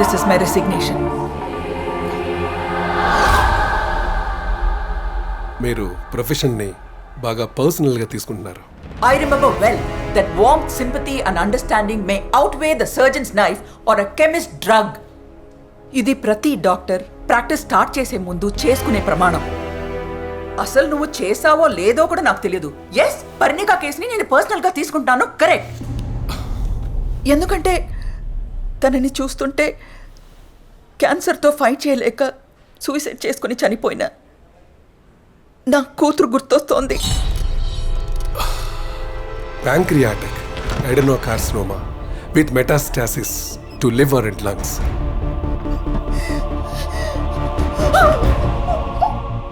This is my resignation మీరు ప్రొఫెషన్ని బాగా పర్సనల్గా తీసుకుంటున్నారు. I remember well that warmth, sympathy, and understanding may outweigh the surgeon's knife or a chemist's drug. ఇది ప్రతి doctor practice start చేసే ముందు చేసుకునే ప్రమాణం. అసలు నువ్వు చేసావో లేదో కూడా నాకు తెలియదు ఎస్ పరిణిక కేసుని నేను పర్సనల్గా తీసుకుంటాను. కరెక్ట్ ఎందుకంటే తనని చూస్తుంటే క్యాన్సర్తో ఫైట్ చేయలేక సూసైడ్ చేసుకుని చనిపోయిన నా కూతురు గుర్తొస్తోంది. Pancreatic adenocarcinoma with metastasis to liver and lungs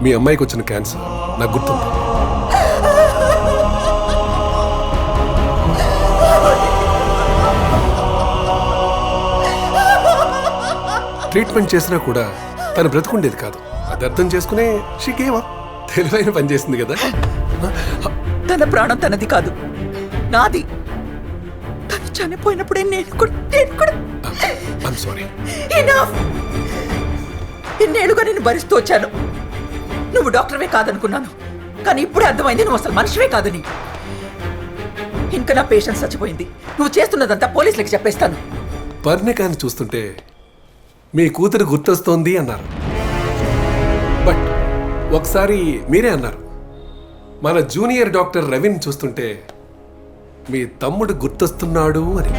మీ అమ్మాయికి వచ్చిన క్యాన్సర్ నాకు గుర్తుంది? ట్రీట్మెంట్ చేసినా కూడా తను బ్రతుకుండేది కాదు. అది అర్థం చేసుకునే షీకేవా తెలివైన పని చేసింది కదా. తన ప్రాణం తనది కాదు. నాది. తను చనిపోయినప్పుడే నేను కూడా నేను కూడా. I'm sorry Enough! ఇన్నేళ్ళుగా నేను భరిస్తూ వచ్చాను. నువ్వు డాక్టర్వే కాదనుకున్నాను. కానీ ఇప్పుడే అర్థమైంది నువ్వు అసలు మనిషివే కాదని ఇంకా నా పేషెంట్ చచ్చిపోయింది. నువ్వు చేస్తున్నదంతా పోలీసులకి చెప్పేస్తాను. పర్ణికాన్ని చూస్తుంటే మీ కూతురు గుర్తొస్తోంది అన్నారు. బట్ ఒకసారి మీరే అన్నారు. మన జూనియర్ డాక్టర్ రవిని చూస్తుంటే మీ తమ్ముడు గుర్తొస్తున్నాడు అని.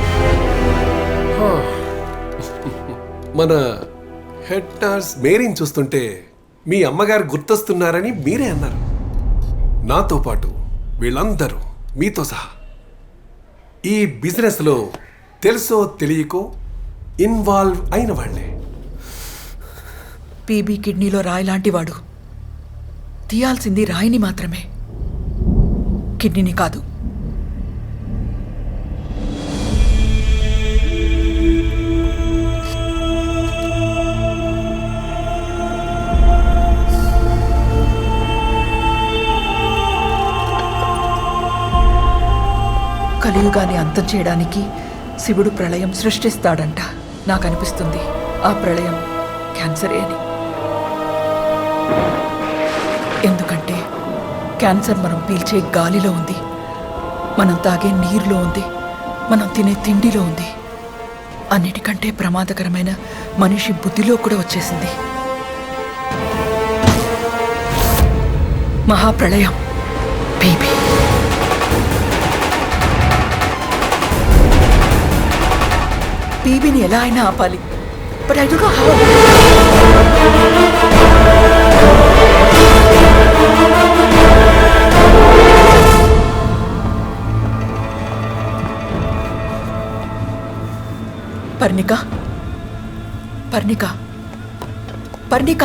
మన హెడ్ నర్స్ మేరీని చూస్తుంటే మీ అమ్మగారు గుర్తొస్తున్నారని మీరే అన్నారు. నాతో పాటు వీళ్ళందరూ మీతో సహా. ఈ బిజినెస్లో తెలుసో తెలియకో ఇన్వాల్వ్ అయిన వాళ్ళే. పీబీ కిడ్నీలో రాయి లాంటివాడు. తీయాల్సింది రాయిని మాత్రమే. కిడ్నీని కాదు. కలియుగాన్ని అంతం చేయడానికి శివుడు ప్రళయం సృష్టిస్తాడంట. నాకు అనిపిస్తుంది ఆ ప్రళయం క్యాన్సరే అని. ఎందుకంటే క్యాన్సర్ మనం పీల్చే గాలిలో ఉంది. మనం తాగే నీరులో ఉంది. మనం తినే తిండిలో ఉంది. అన్నిటికంటే ప్రమాదకరమైన మనిషి బుద్ధిలో కూడా వచ్చేసింది. మహాప్రళయం బీబీ. బీబీని ఎలా అయినా ఆపాలి. But I don't know how Parnika? Parnika? Parnika!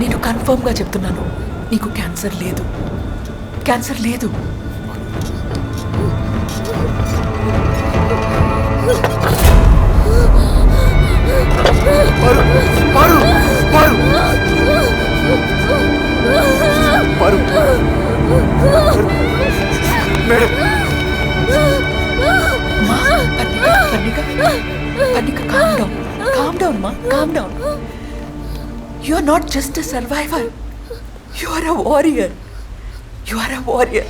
నేను కన్ఫర్మ్గా చెప్తున్నాను. నీకు క్యాన్సర్ లేదు. క్యాన్సర్ లేదు. Kanika. Calm down. Calm down, ma. Calm down. You are not just a survivor. You are a warrior. You are a warrior.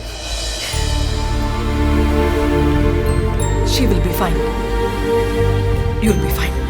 She will be fine. You'll be fine.